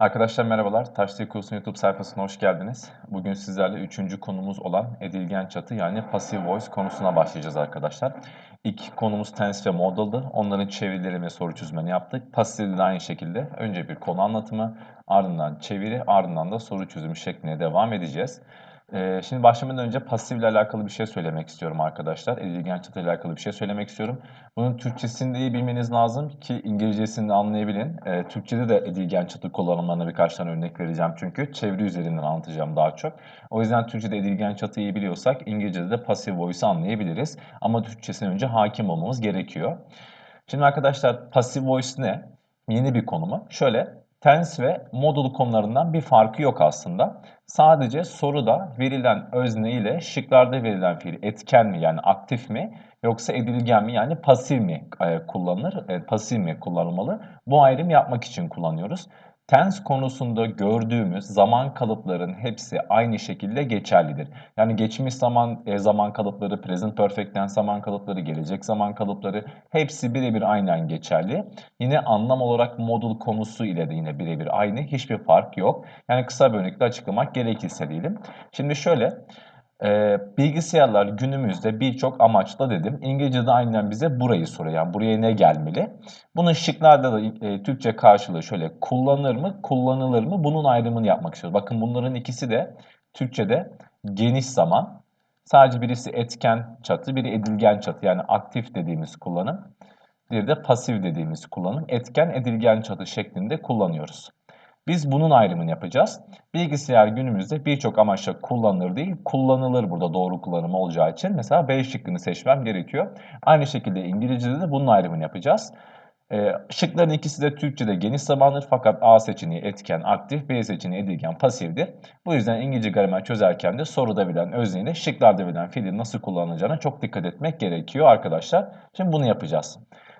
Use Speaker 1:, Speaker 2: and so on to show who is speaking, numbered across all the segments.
Speaker 1: Arkadaşlar merhabalar. Taş Dil Kursu'nun YouTube sayfasına hoş geldiniz. Bugün sizlerle üçüncü konumuz olan edilgen çatı yani passive voice konusuna başlayacağız arkadaşlar. İlk konumuz tense ve modal'dı. Onların çevirileri ve soru çözümlerini yaptık. Passive'de de aynı şekilde önce bir konu anlatımı, ardından çeviri, ardından da soru çözümü şeklinde devam edeceğiz. Ee, şimdi başlamadan önce pasif ile alakalı bir şey söylemek istiyorum arkadaşlar. Edilgen çatı ile alakalı bir şey söylemek istiyorum. Bunun Türkçesini de iyi bilmeniz lazım ki İngilizcesini de anlayabilin. Ee, Türkçede de edilgen çatı kullanımlarına birkaç tane örnek vereceğim çünkü. Çeviri üzerinden anlatacağım daha çok. O yüzden Türkçede edilgen çatıyı iyi biliyorsak İngilizce'de de passive voice'ı anlayabiliriz. Ama Türkçesine önce hakim olmamız gerekiyor. Şimdi arkadaşlar passive voice ne? Yeni bir konu mu? Şöyle tense ve modal konularından bir farkı yok aslında. Sadece soruda verilen özne ile şıklarda verilen fiil etken mi yani aktif mi yoksa edilgen mi yani pasif mi e, kullanılır, e, pasif mi kullanılmalı? Bu ayrım yapmak için kullanıyoruz. Tense konusunda gördüğümüz zaman kalıpların hepsi aynı şekilde geçerlidir. Yani geçmiş zaman e, zaman kalıpları, present perfect tense zaman kalıpları, gelecek zaman kalıpları hepsi birebir aynen geçerli. Yine anlam olarak modul konusu ile de yine birebir aynı. Hiçbir fark yok. Yani kısa bir örnekle açıklamak gerekirse diyelim. Şimdi şöyle e, bilgisayarlar günümüzde birçok amaçla dedim. İngilizce'de aynen bize burayı soruyor. Yani buraya ne gelmeli? Bunun şıklarda da e, Türkçe karşılığı şöyle kullanılır mı, kullanılır mı? Bunun ayrımını yapmak istiyoruz. Bakın bunların ikisi de Türkçe'de geniş zaman. Sadece birisi etken çatı, biri edilgen çatı. Yani aktif dediğimiz kullanım. Diğeri de pasif dediğimiz kullanım. Etken, edilgen çatı şeklinde kullanıyoruz. Biz bunun ayrımını yapacağız. Bilgisayar günümüzde birçok amaçla kullanılır değil, kullanılır burada doğru kullanımı olacağı için. Mesela B şıkkını seçmem gerekiyor. Aynı şekilde İngilizce'de de bunun ayrımını yapacağız. E, şıkların ikisi de Türkçe'de geniş zamandır fakat A seçeneği etken, aktif, B seçeneği edilgen, pasifdir. Bu yüzden İngilizce gramer çözerken de soruda verilen özneyle şıklarda verilen fiilin nasıl kullanılacağına çok dikkat etmek gerekiyor arkadaşlar. Şimdi bunu yapacağız.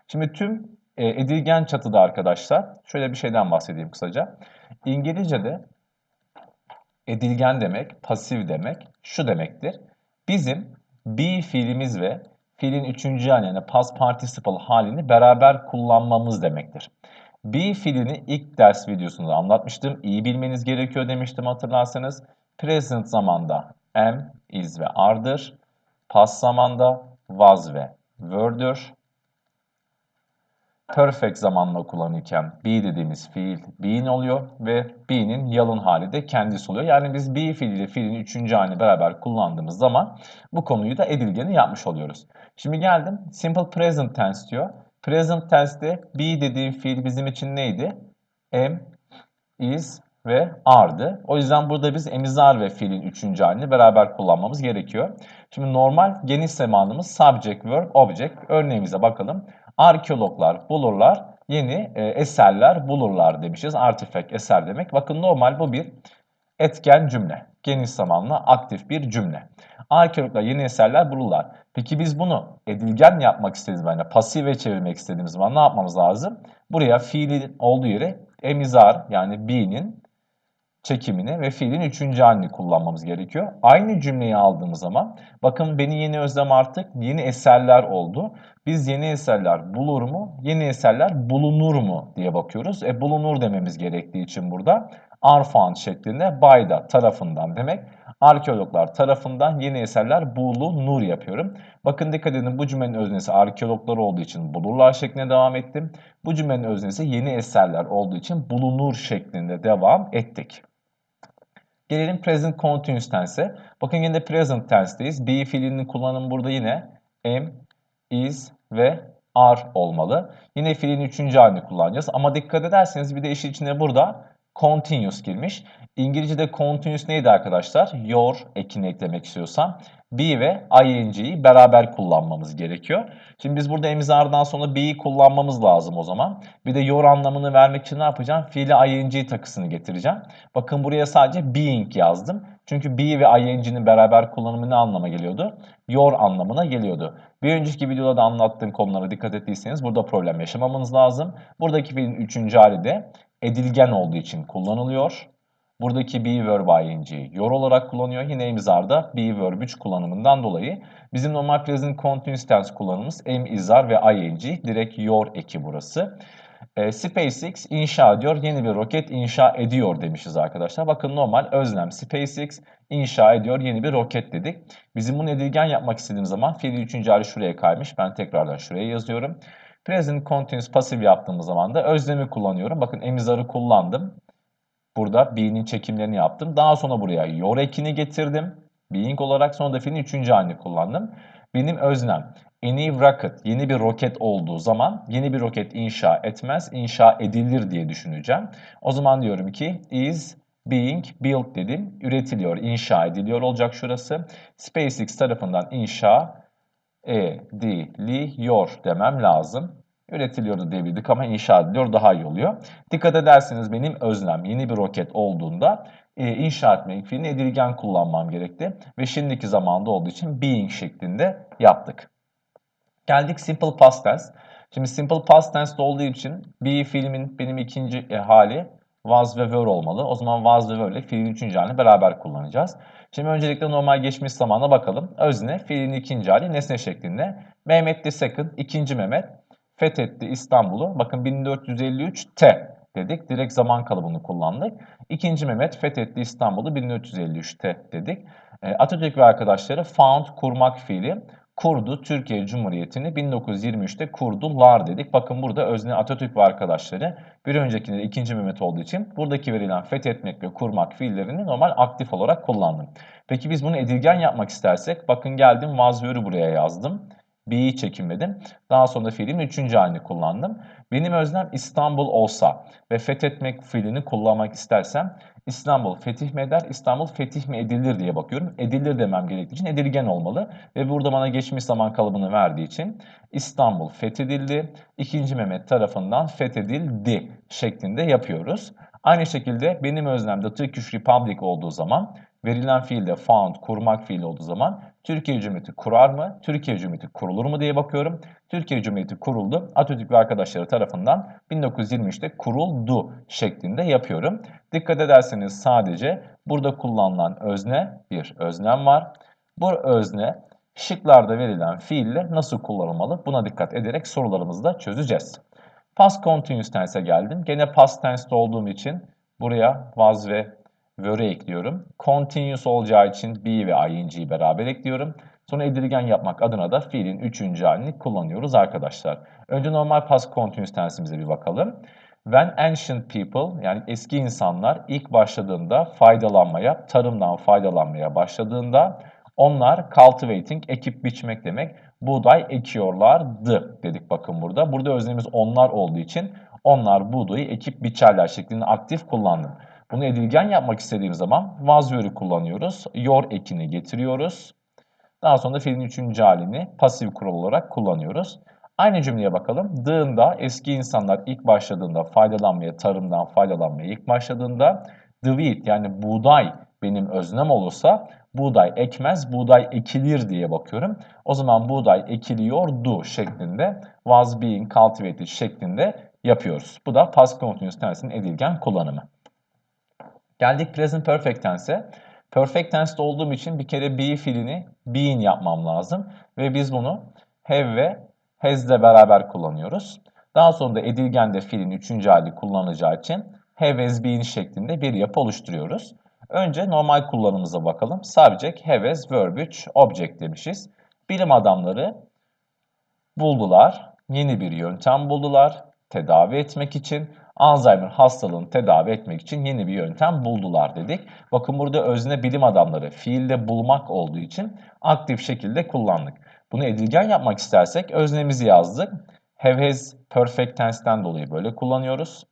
Speaker 1: Şimdi tüm e, edilgen çatıda arkadaşlar şöyle bir şeyden bahsedeyim kısaca. İngilizce'de edilgen demek, pasif demek şu demektir. Bizim be fiilimiz ve fiilin üçüncü hali yani past participle halini beraber kullanmamız demektir. Be fiilini ilk ders videosunda anlatmıştım. İyi bilmeniz gerekiyor demiştim hatırlarsanız. Present zamanda am, is ve are'dır. Past zamanda was ve were'dür perfect zamanla kullanırken be dediğimiz fiil being oluyor ve be'nin yalın hali de kendisi oluyor. Yani biz be fiiliyle fiilin üçüncü halini beraber kullandığımız zaman bu konuyu da edilgeni yapmış oluyoruz. Şimdi geldim simple present tense diyor. Present tense'de be dediğim fiil bizim için neydi? Am, is ve are'dı. O yüzden burada biz emizar ve fiilin üçüncü halini beraber kullanmamız gerekiyor. Şimdi normal geniş zamanımız subject, verb, object. Örneğimize bakalım. Arkeologlar bulurlar, yeni e, eserler bulurlar demişiz. Artifact eser demek. Bakın normal bu bir etken cümle. Geniş zamanlı aktif bir cümle. Arkeologlar yeni eserler bulurlar. Peki biz bunu edilgen yapmak istediğimiz yani pasife çevirmek istediğimiz zaman ne yapmamız lazım? Buraya fiilin olduğu yere emizar yani be'nin çekimini ve fiilin üçüncü halini kullanmamız gerekiyor. Aynı cümleyi aldığımız zaman bakın beni yeni özlem artık yeni eserler oldu. Biz yeni eserler bulur mu? Yeni eserler bulunur mu diye bakıyoruz. E bulunur dememiz gerektiği için burada are found şeklinde by da tarafından demek. Arkeologlar tarafından yeni eserler bulunur yapıyorum. Bakın dikkat edin bu cümlenin öznesi arkeologlar olduğu için bulurlar şeklinde devam ettim. Bu cümlenin öznesi yeni eserler olduğu için bulunur şeklinde devam ettik. Gelelim present continuous tense'e. Bakın yine de present tense'deyiz. Be fiilinin kullanımı burada yine am, is ve are olmalı. Yine fiilin üçüncü halini kullanacağız. Ama dikkat ederseniz bir de işin içine burada continuous girmiş. İngilizce'de continuous neydi arkadaşlar? Your ekini eklemek istiyorsam be ve ing'yi beraber kullanmamız gerekiyor. Şimdi biz burada emizardan sonra be'yi kullanmamız lazım o zaman. Bir de your anlamını vermek için ne yapacağım? Fiile ing takısını getireceğim. Bakın buraya sadece being yazdım. Çünkü be ve ing'nin beraber kullanımı ne anlama geliyordu? Your anlamına geliyordu. Bir önceki videoda da anlattığım konulara dikkat ettiyseniz burada problem yaşamamanız lazım. Buradaki fiilin üçüncü hali de edilgen olduğu için kullanılıyor. Buradaki be verb ing yor olarak kullanıyor. Yine imzarda be verb 3 kullanımından dolayı bizim normal present continuous tense kullanımımız am izar ve ing direkt yor eki burası. E, SpaceX inşa ediyor, yeni bir roket inşa ediyor demişiz arkadaşlar. Bakın normal özlem SpaceX inşa ediyor, yeni bir roket dedik. Bizim bunu edilgen yapmak istediğimiz zaman fiili üçüncü hali şuraya kaymış. Ben tekrardan şuraya yazıyorum. Present continuous pasif yaptığımız zaman da özlemi kullanıyorum. Bakın emizarı kullandım. Burada be'nin çekimlerini yaptım. Daha sonra buraya your ekini getirdim. Being olarak sonra da fiilin üçüncü halini kullandım. Benim öznem any rocket yeni bir roket olduğu zaman yeni bir roket inşa etmez, inşa edilir diye düşüneceğim. O zaman diyorum ki is being built dedim. Üretiliyor, inşa ediliyor olacak şurası. SpaceX tarafından inşa ediliyor demem lazım. Üretiliyordu diyebildik ama inşa ediliyor daha iyi oluyor. Dikkat ederseniz benim özlem yeni bir roket olduğunda e, inşa etmek fiilini edilgen kullanmam gerekti. Ve şimdiki zamanda olduğu için being şeklinde yaptık. Geldik simple past tense. Şimdi simple past tense olduğu için be fiilimin benim ikinci e, hali was ve were olmalı. O zaman was ve were ile fiilin üçüncü halini beraber kullanacağız. Şimdi öncelikle normal geçmiş zamana bakalım. Özne fiilin ikinci hali nesne şeklinde. Mehmet the second, ikinci Mehmet fethetti İstanbul'u. Bakın 1453 T dedik. Direkt zaman kalıbını kullandık. İkinci Mehmet fethetti İstanbul'u 1453 T dedik. E, Atatürk ve arkadaşları found kurmak fiili kurdu Türkiye Cumhuriyeti'ni 1923'te kurdular dedik. Bakın burada özne Atatürk ve arkadaşları bir öncekinde ikinci Mehmet olduğu için buradaki verilen fethetmek ve kurmak fiillerini normal aktif olarak kullandım. Peki biz bunu edilgen yapmak istersek bakın geldim vazvörü buraya yazdım. B'yi çekinmedim. Daha sonra fiilin üçüncü halini kullandım. Benim özlem İstanbul olsa ve fethetmek fiilini kullanmak istersem İstanbul fetih mi eder, İstanbul fetih mi edilir diye bakıyorum. Edilir demem gerektiği için edilgen olmalı. Ve burada bana geçmiş zaman kalıbını verdiği için İstanbul fethedildi, 2. Mehmet tarafından fethedildi şeklinde yapıyoruz. Aynı şekilde benim özlemde Turkish Republic olduğu zaman verilen fiilde found, kurmak fiili olduğu zaman Türkiye Cumhuriyeti kurar mı? Türkiye Cumhuriyeti kurulur mu diye bakıyorum. Türkiye Cumhuriyeti kuruldu. Atatürk ve arkadaşları tarafından 1923'te kuruldu şeklinde yapıyorum. Dikkat ederseniz sadece burada kullanılan özne bir öznem var. Bu özne şıklarda verilen fiille nasıl kullanılmalı? Buna dikkat ederek sorularımızı da çözeceğiz. Past continuous tense'e geldim. Gene past tense'de olduğum için buraya was ve were'e ekliyorum. Continuous olacağı için be ve ing'yi beraber ekliyorum. Sonra edilgen yapmak adına da fiilin üçüncü halini kullanıyoruz arkadaşlar. Önce normal past continuous tense'imize bir bakalım. When ancient people yani eski insanlar ilk başladığında faydalanmaya, tarımdan faydalanmaya başladığında onlar cultivating, ekip biçmek demek, buğday ekiyorlardı dedik bakın burada. Burada özlemimiz onlar olduğu için onlar buğdayı ekip biçerler şeklinde aktif kullandım. Bunu edilgen yapmak istediğim zaman was kullanıyoruz. Your ekini getiriyoruz. Daha sonra fiilin üçüncü halini pasif kural olarak kullanıyoruz. Aynı cümleye bakalım. Dığında eski insanlar ilk başladığında faydalanmaya, tarımdan faydalanmaya ilk başladığında the wheat yani buğday benim öznem olursa buğday ekmez, buğday ekilir diye bakıyorum. O zaman buğday ekiliyordu şeklinde was being cultivated şeklinde yapıyoruz. Bu da past continuous tense'in edilgen kullanımı. Geldik present perfect tense'e. Perfect tense'de olduğum için bir kere be fiilini being yapmam lazım. Ve biz bunu have ve has ile beraber kullanıyoruz. Daha sonra da edilgende fiilin üçüncü hali kullanacağı için have has been şeklinde bir yapı oluşturuyoruz. Önce normal kullanımıza bakalım. Subject, have as, verb 3, object demişiz. Bilim adamları buldular, yeni bir yöntem buldular tedavi etmek için. Alzheimer hastalığını tedavi etmek için yeni bir yöntem buldular dedik. Bakın burada özne bilim adamları fiilde bulmak olduğu için aktif şekilde kullandık. Bunu edilgen yapmak istersek öznemizi yazdık. Have has perfect tense'ten dolayı böyle kullanıyoruz.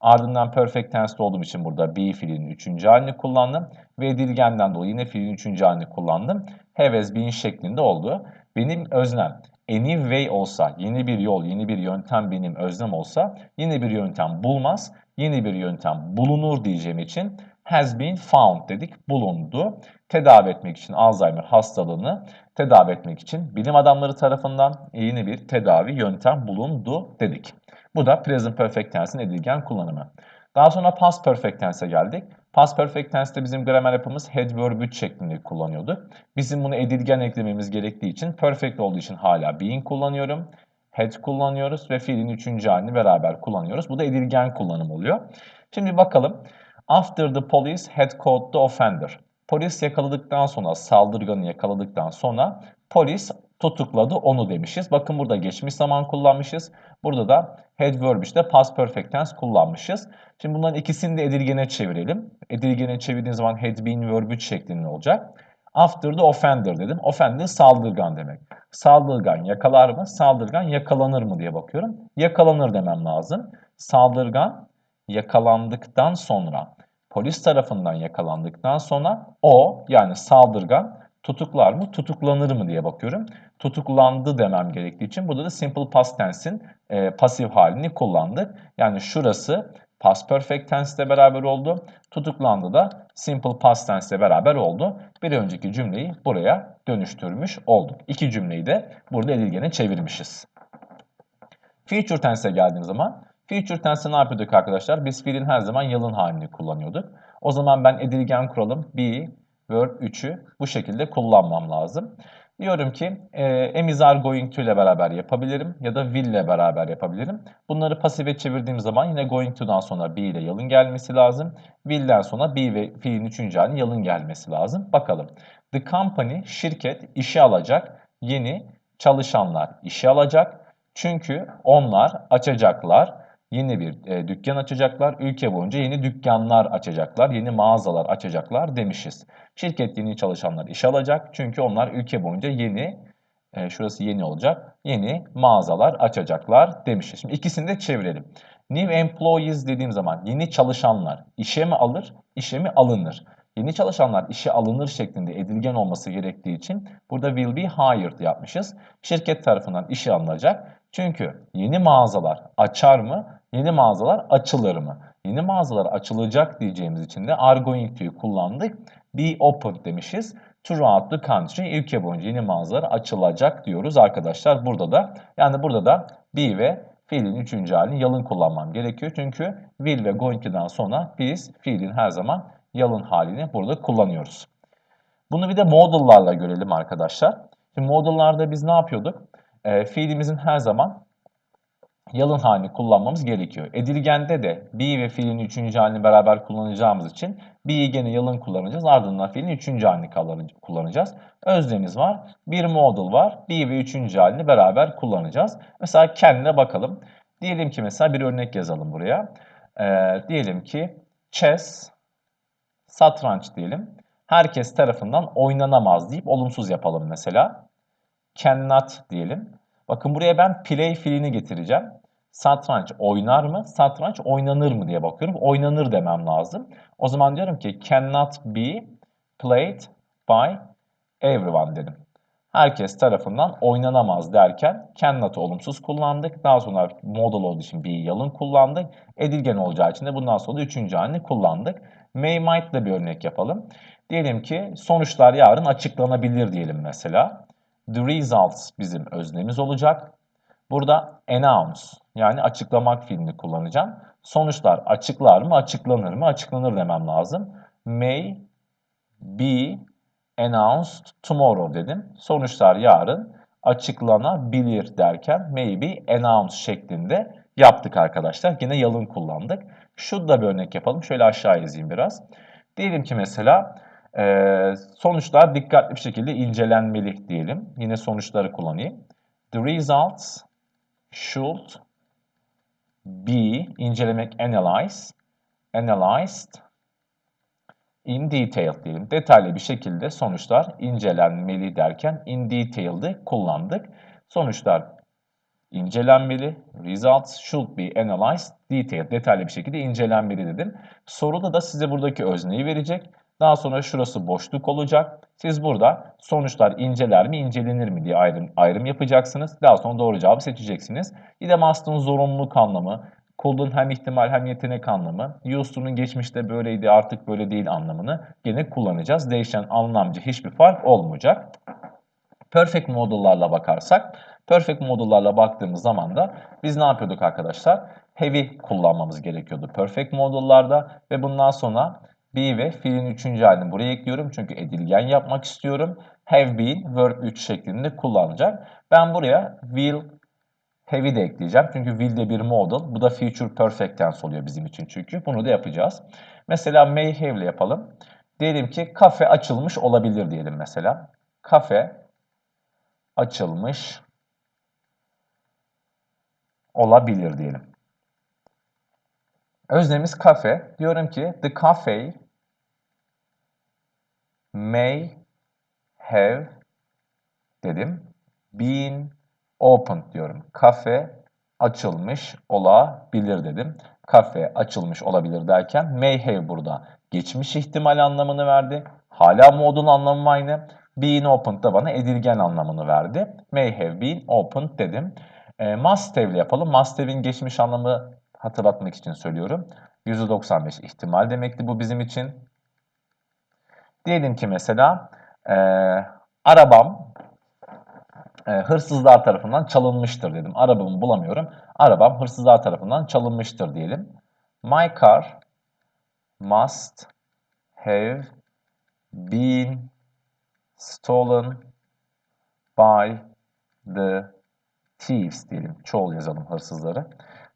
Speaker 1: Ardından perfect tense'de olduğum için burada be fiilinin üçüncü halini kullandım. Ve edilgenden dolayı yine fiilin üçüncü halini kullandım. Have has been şeklinde oldu. Benim öznem any way olsa, yeni bir yol, yeni bir yöntem benim özlem olsa yeni bir yöntem bulmaz, yeni bir yöntem bulunur diyeceğim için has been found dedik, bulundu. Tedavi etmek için Alzheimer hastalığını tedavi etmek için bilim adamları tarafından yeni bir tedavi yöntem bulundu dedik. Bu da present perfect tense'in edilgen kullanımı. Daha sonra past perfect tense'e geldik. Past perfect tense'te bizim gramer yapımız had verb 3 şeklinde kullanıyordu. Bizim bunu edilgen eklememiz gerektiği için perfect olduğu için hala being kullanıyorum. had kullanıyoruz ve fiilin üçüncü halini beraber kullanıyoruz. Bu da edilgen kullanım oluyor. Şimdi bakalım. After the police had caught the offender. Polis yakaladıktan sonra, saldırganı yakaladıktan sonra polis tutukladı onu demişiz. Bakın burada geçmiş zaman kullanmışız. Burada da had verb işte past perfect tense kullanmışız. Şimdi bunların ikisini de edilgene çevirelim. Edilgene çevirdiğiniz zaman had been verb 3 şeklinde olacak. After the offender dedim. Offender saldırgan demek. Saldırgan yakalar mı? Saldırgan yakalanır mı diye bakıyorum. Yakalanır demem lazım. Saldırgan yakalandıktan sonra, polis tarafından yakalandıktan sonra o yani saldırgan tutuklar mı, tutuklanır mı diye bakıyorum. Tutuklandı demem gerektiği için burada da simple past tense'in e, pasif halini kullandık. Yani şurası past perfect tense ile beraber oldu. Tutuklandı da simple past tense ile beraber oldu. Bir önceki cümleyi buraya dönüştürmüş olduk. İki cümleyi de burada edilgene çevirmişiz. Future tense'e geldiğim zaman future tense'e ne yapıyorduk arkadaşlar? Biz fiilin her zaman yalın halini kullanıyorduk. O zaman ben edilgen kuralım be, verb 3'ü bu şekilde kullanmam lazım. Diyorum ki e, am are going to ile beraber yapabilirim ya da will ile beraber yapabilirim. Bunları pasife çevirdiğim zaman yine going to'dan sonra be ile yalın gelmesi lazım. Will'den sonra be ve fiilin üçüncü halinin yalın gelmesi lazım. Bakalım. The company, şirket işe alacak yeni çalışanlar işe alacak. Çünkü onlar açacaklar yeni bir e, dükkan açacaklar. Ülke boyunca yeni dükkanlar açacaklar, yeni mağazalar açacaklar demişiz. Şirket yeni çalışanlar işe alacak. Çünkü onlar ülke boyunca yeni, e, şurası yeni olacak, yeni mağazalar açacaklar demişiz. Şimdi ikisini de çevirelim. New employees dediğim zaman yeni çalışanlar işe mi alır, işe mi alınır? Yeni çalışanlar işe alınır şeklinde edilgen olması gerektiği için burada will be hired yapmışız. Şirket tarafından işe alınacak. Çünkü yeni mağazalar açar mı? Yeni mağazalar açılır mı? Yeni mağazalar açılacak diyeceğimiz için de are going to'yu kullandık. Be open demişiz. Throughout the country ülke boyunca yeni mağazalar açılacak diyoruz arkadaşlar. Burada da yani burada da be ve fiilin üçüncü halini yalın kullanmam gerekiyor. Çünkü will ve going to'dan sonra biz fiilin her zaman yalın halini burada kullanıyoruz. Bunu bir de modal'larla görelim arkadaşlar. Şimdi modal'larda biz ne yapıyorduk? E, fiilimizin her zaman yalın halini kullanmamız gerekiyor. Edilgende de be ve fiilin üçüncü halini beraber kullanacağımız için be'yi gene yalın kullanacağız. Ardından fiilin üçüncü halini kullanacağız. Özlemiz var. Bir modal var. Be ve üçüncü halini beraber kullanacağız. Mesela kendine bakalım. Diyelim ki mesela bir örnek yazalım buraya. Ee, diyelim ki chess, satranç diyelim. Herkes tarafından oynanamaz deyip olumsuz yapalım mesela. Cannot diyelim. Bakın buraya ben play fiilini getireceğim. Satranç oynar mı? Satranç oynanır mı diye bakıyorum. Oynanır demem lazım. O zaman diyorum ki cannot be played by everyone dedim. Herkes tarafından oynanamaz derken cannot olumsuz kullandık. Daha sonra modal olduğu için be'yi yalın kullandık. Edilgen olacağı için de bundan sonra üçüncü halini kullandık. May might da bir örnek yapalım. Diyelim ki sonuçlar yarın açıklanabilir diyelim mesela. The results bizim öznemiz olacak. Burada announce yani açıklamak fiilini kullanacağım. Sonuçlar açıklar mı, açıklanır mı? Açıklanır demem lazım. May be announced tomorrow dedim. Sonuçlar yarın açıklanabilir derken may be announced şeklinde yaptık arkadaşlar. Yine yalın kullandık. Şu da bir örnek yapalım. Şöyle aşağı yazayım biraz. Diyelim ki mesela ee, sonuçlar dikkatli bir şekilde incelenmeli diyelim. Yine sonuçları kullanayım. The results should be incelemek analyze analyzed in detail diyelim. Detaylı bir şekilde sonuçlar incelenmeli derken in detail'de kullandık. Sonuçlar incelenmeli. Results should be analyzed detail. Detaylı bir şekilde incelenmeli dedim. Soruda da size buradaki özneyi verecek. Daha sonra şurası boşluk olacak. Siz burada sonuçlar inceler mi incelenir mi diye ayrım, ayrım yapacaksınız. Daha sonra doğru cevabı seçeceksiniz. Bir de must'ın zorunluluk anlamı, could'un hem ihtimal hem yetenek anlamı, used to'nun geçmişte böyleydi artık böyle değil anlamını gene kullanacağız. Değişen anlamcı hiçbir fark olmayacak. Perfect modullarla bakarsak, perfect modullarla baktığımız zaman da biz ne yapıyorduk arkadaşlar? Heavy kullanmamız gerekiyordu perfect modullarda ve bundan sonra be ve fiilin üçüncü halini buraya ekliyorum. Çünkü edilgen yapmak istiyorum. Have been, verb 3 şeklinde kullanacak. Ben buraya will have'i de ekleyeceğim. Çünkü will de bir modal. Bu da future perfect tense oluyor bizim için çünkü. Bunu da yapacağız. Mesela may have ile yapalım. Diyelim ki kafe açılmış olabilir diyelim mesela. Kafe açılmış olabilir diyelim. Öznemiz kafe. Diyorum ki the cafe may have dedim. Been opened diyorum. Kafe açılmış olabilir dedim. Kafe açılmış olabilir derken may have burada geçmiş ihtimal anlamını verdi. Hala modun anlamı aynı. Been opened da bana edilgen anlamını verdi. May have been opened dedim. E, must have ile yapalım. Must have'in geçmiş anlamı hatırlatmak için söylüyorum. %95 ihtimal demekti bu bizim için. Diyelim ki mesela e, arabam e, hırsızlar tarafından çalınmıştır dedim. Arabamı bulamıyorum. Arabam hırsızlar tarafından çalınmıştır diyelim. My car must have been stolen by the thieves diyelim. Çoğul yazalım hırsızları.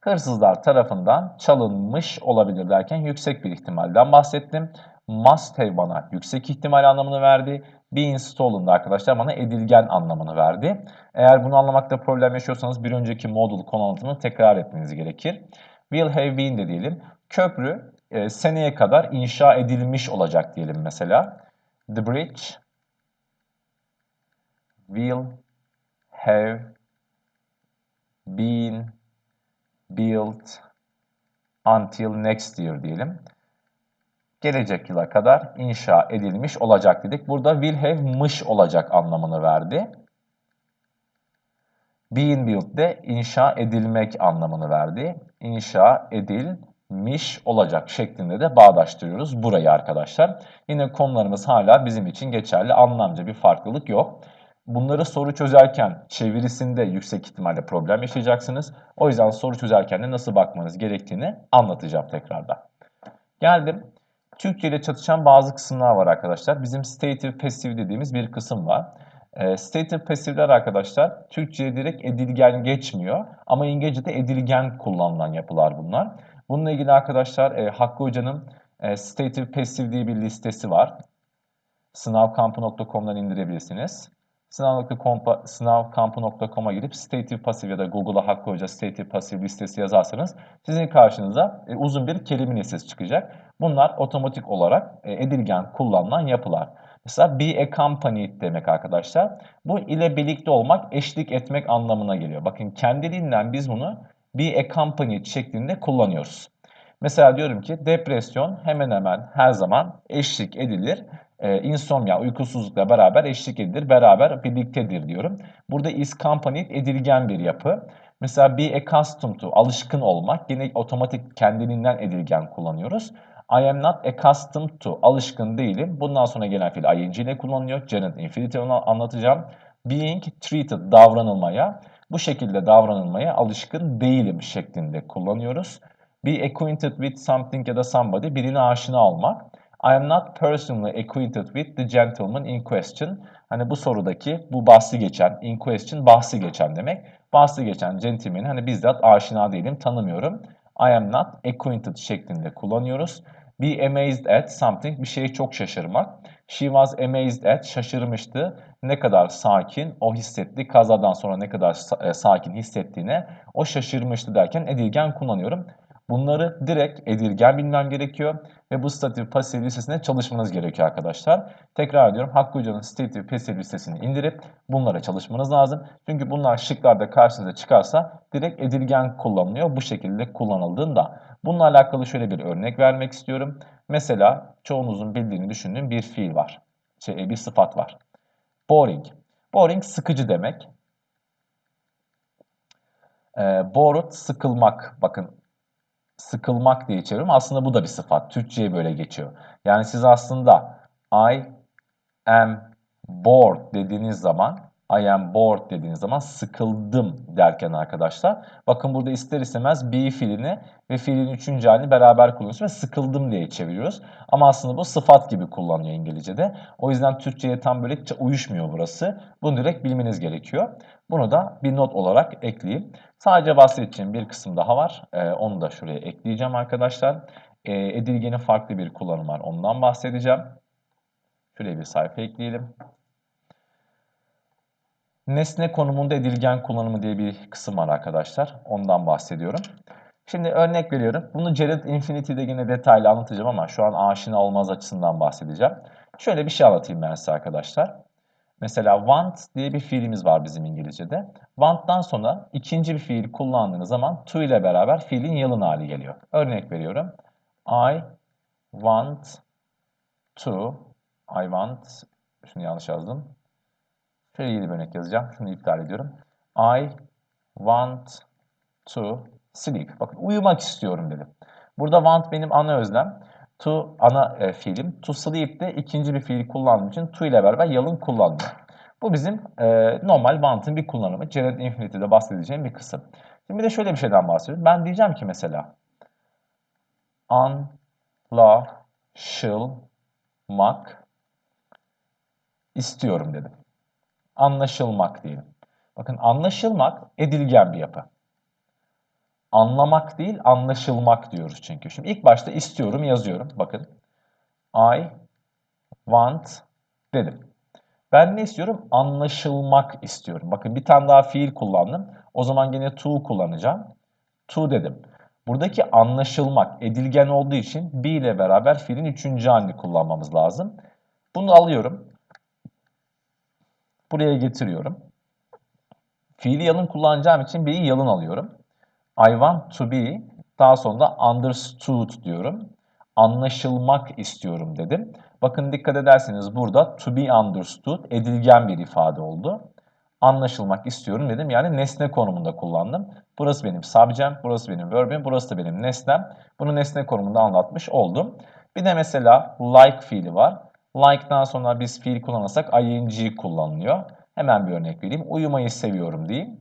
Speaker 1: Hırsızlar tarafından çalınmış olabilir derken yüksek bir ihtimalden bahsettim. Must have bana yüksek ihtimal anlamını verdi. Being stolen da arkadaşlar bana edilgen anlamını verdi. Eğer bunu anlamakta problem yaşıyorsanız bir önceki model konu anlatımını tekrar etmeniz gerekir. Will have been de diyelim. Köprü e, seneye kadar inşa edilmiş olacak diyelim mesela. The bridge will have been built until next year diyelim. Gelecek yıla kadar inşa edilmiş olacak dedik. Burada will have mış olacak anlamını verdi. Being built de inşa edilmek anlamını verdi. İnşa edilmiş olacak şeklinde de bağdaştırıyoruz burayı arkadaşlar. Yine konularımız hala bizim için geçerli. Anlamca bir farklılık yok. Bunları soru çözerken çevirisinde yüksek ihtimalle problem yaşayacaksınız. O yüzden soru çözerken de nasıl bakmanız gerektiğini anlatacağım tekrardan. Geldim. Türkçe ile çatışan bazı kısımlar var arkadaşlar. Bizim stative passive dediğimiz bir kısım var. E, stative passive'ler arkadaşlar Türkçe'ye direkt edilgen geçmiyor. Ama İngilizce'de edilgen kullanılan yapılar bunlar. Bununla ilgili arkadaşlar e, Hakkı Hoca'nın e, stative passive diye bir listesi var. Sınavkampı.com'dan indirebilirsiniz sınavkampı.com'a girip Stative Passive ya da Google'a Hakkı Hoca Stative Passive listesi yazarsanız sizin karşınıza e, uzun bir kelime listesi çıkacak. Bunlar otomatik olarak e, edilgen kullanılan yapılar. Mesela be accompanied demek arkadaşlar. Bu ile birlikte olmak, eşlik etmek anlamına geliyor. Bakın kendiliğinden biz bunu be accompanied şeklinde kullanıyoruz. Mesela diyorum ki depresyon hemen hemen her zaman eşlik edilir e, insomnia, uykusuzlukla beraber eşlik edilir, beraber birliktedir diyorum. Burada is accompanied edilgen bir yapı. Mesela be accustomed to, alışkın olmak, yine otomatik kendiliğinden edilgen kullanıyoruz. I am not accustomed to, alışkın değilim. Bundan sonra gelen fiil ing ile kullanılıyor. İnfinity onu anlatacağım. Being treated, davranılmaya, bu şekilde davranılmaya alışkın değilim şeklinde kullanıyoruz. Be acquainted with something ya da somebody, birine aşina olmak. I am not personally acquainted with the gentleman in question. Hani bu sorudaki bu bahsi geçen, in question bahsi geçen demek. Bahsi geçen gentleman'i hani bizzat aşina değilim, tanımıyorum. I am not acquainted şeklinde kullanıyoruz. Be amazed at something, bir şeye çok şaşırmak. She was amazed at, şaşırmıştı. Ne kadar sakin o hissetti, kazadan sonra ne kadar e, sakin hissettiğine o şaşırmıştı derken edilgen kullanıyorum. Bunları direkt edilgen bilmem gerekiyor ve bu statif pasif listesine çalışmanız gerekiyor arkadaşlar. Tekrar ediyorum Hakkı Hoca'nın statif pasif listesini indirip bunlara çalışmanız lazım. Çünkü bunlar şıklarda karşınıza çıkarsa direkt edilgen kullanılıyor bu şekilde kullanıldığında. Bununla alakalı şöyle bir örnek vermek istiyorum. Mesela çoğunuzun bildiğini düşündüğüm bir fiil var. Şey, bir sıfat var. Boring. Boring sıkıcı demek. E, bored sıkılmak. Bakın sıkılmak diye çeviriyorum. Aslında bu da bir sıfat. Türkçe'ye böyle geçiyor. Yani siz aslında I am bored dediğiniz zaman I am bored dediğiniz zaman sıkıldım derken arkadaşlar. Bakın burada ister istemez be fiilini ve fiilin üçüncü halini beraber kullanıyoruz ve sıkıldım diye çeviriyoruz. Ama aslında bu sıfat gibi kullanıyor İngilizce'de. O yüzden Türkçe'ye tam böyle uyuşmuyor burası. Bunu direkt bilmeniz gerekiyor. Bunu da bir not olarak ekleyeyim. Sadece bahsedeceğim bir kısım daha var. Ee, onu da şuraya ekleyeceğim arkadaşlar. Ee, edilgenin farklı bir kullanımı var. Ondan bahsedeceğim. Şuraya bir sayfa ekleyelim. Nesne konumunda edilgen kullanımı diye bir kısım var arkadaşlar. Ondan bahsediyorum. Şimdi örnek veriyorum. Bunu Jared Infinity'de yine detaylı anlatacağım ama şu an aşina olmaz açısından bahsedeceğim. Şöyle bir şey anlatayım ben size arkadaşlar. Mesela want diye bir fiilimiz var bizim İngilizce'de. Want'tan sonra ikinci bir fiil kullandığınız zaman to ile beraber fiilin yalın hali geliyor. Örnek veriyorum. I want to I want şunu yanlış yazdım. Şöyle yeni bir örnek yazacağım. Şunu iptal ediyorum. I want to sleep. Bakın uyumak istiyorum dedim. Burada want benim ana özlem. To ana e, fiilim. To sleep de ikinci bir fiil kullandığım için to ile beraber yalın kullanmıyor. Bu bizim e, normal want'ın bir kullanımı. Jared Infinity'de bahsedeceğim bir kısım. Şimdi bir de şöyle bir şeyden bahsediyorum. Ben diyeceğim ki mesela anlaşılmak istiyorum dedim. Anlaşılmak diyelim. Bakın anlaşılmak edilgen bir yapı. Anlamak değil, anlaşılmak diyoruz çünkü. Şimdi ilk başta istiyorum yazıyorum. Bakın. I want dedim. Ben ne istiyorum? Anlaşılmak istiyorum. Bakın bir tane daha fiil kullandım. O zaman yine to kullanacağım. To dedim. Buradaki anlaşılmak edilgen olduğu için be ile beraber fiilin üçüncü halini kullanmamız lazım. Bunu alıyorum. Buraya getiriyorum. Fiili yalın kullanacağım için be'yi yalın alıyorum. I want to be daha sonra understood diyorum. Anlaşılmak istiyorum dedim. Bakın dikkat ederseniz burada to be understood edilgen bir ifade oldu. Anlaşılmak istiyorum dedim. Yani nesne konumunda kullandım. Burası benim subject, burası benim verb'im, burası da benim nesnem. Bunu nesne konumunda anlatmış oldum. Bir de mesela like fiili var. Like'dan sonra biz fiil kullanırsak ing kullanılıyor. Hemen bir örnek vereyim. Uyumayı seviyorum diyeyim.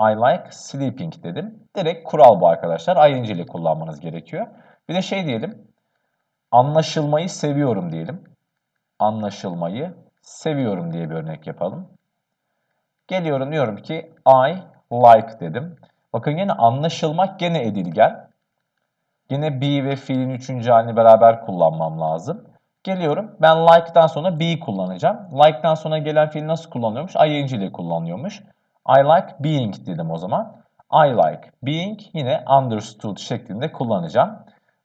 Speaker 1: I like sleeping dedim. Direkt kural bu arkadaşlar. ing ile kullanmanız gerekiyor. Bir de şey diyelim. Anlaşılmayı seviyorum diyelim. Anlaşılmayı seviyorum diye bir örnek yapalım. Geliyorum diyorum ki I like dedim. Bakın yine anlaşılmak gene edilgen. Yine be ve fiilin üçüncü halini beraber kullanmam lazım. Geliyorum. Ben like'dan sonra be kullanacağım. Like'dan sonra gelen fiil nasıl kullanıyormuş? ing ile kullanıyormuş. I like being dedim o zaman. I like being yine understood şeklinde kullanacağım.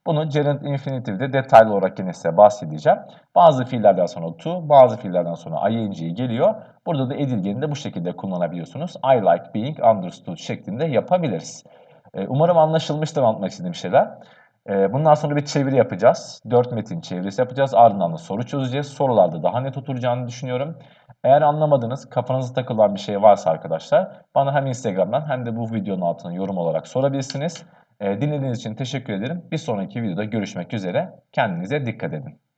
Speaker 1: Bunu gerund infinitive'de detaylı olarak yine size bahsedeceğim. Bazı fiillerden sonra to, bazı fiillerden sonra ing geliyor. Burada da edilgeni de bu şekilde kullanabiliyorsunuz. I like being understood şeklinde yapabiliriz. Ee, umarım anlaşılmıştır anlatmak istediğim şeyler. Ee, bundan sonra bir çeviri yapacağız. 4 metin çevirisi yapacağız. Ardından da soru çözeceğiz. Sorularda daha net oturacağını düşünüyorum. Eğer anlamadığınız, kafanızda takılan bir şey varsa arkadaşlar bana hem Instagram'dan hem de bu videonun altına yorum olarak sorabilirsiniz. Ee, dinlediğiniz için teşekkür ederim. Bir sonraki videoda görüşmek üzere. Kendinize dikkat edin.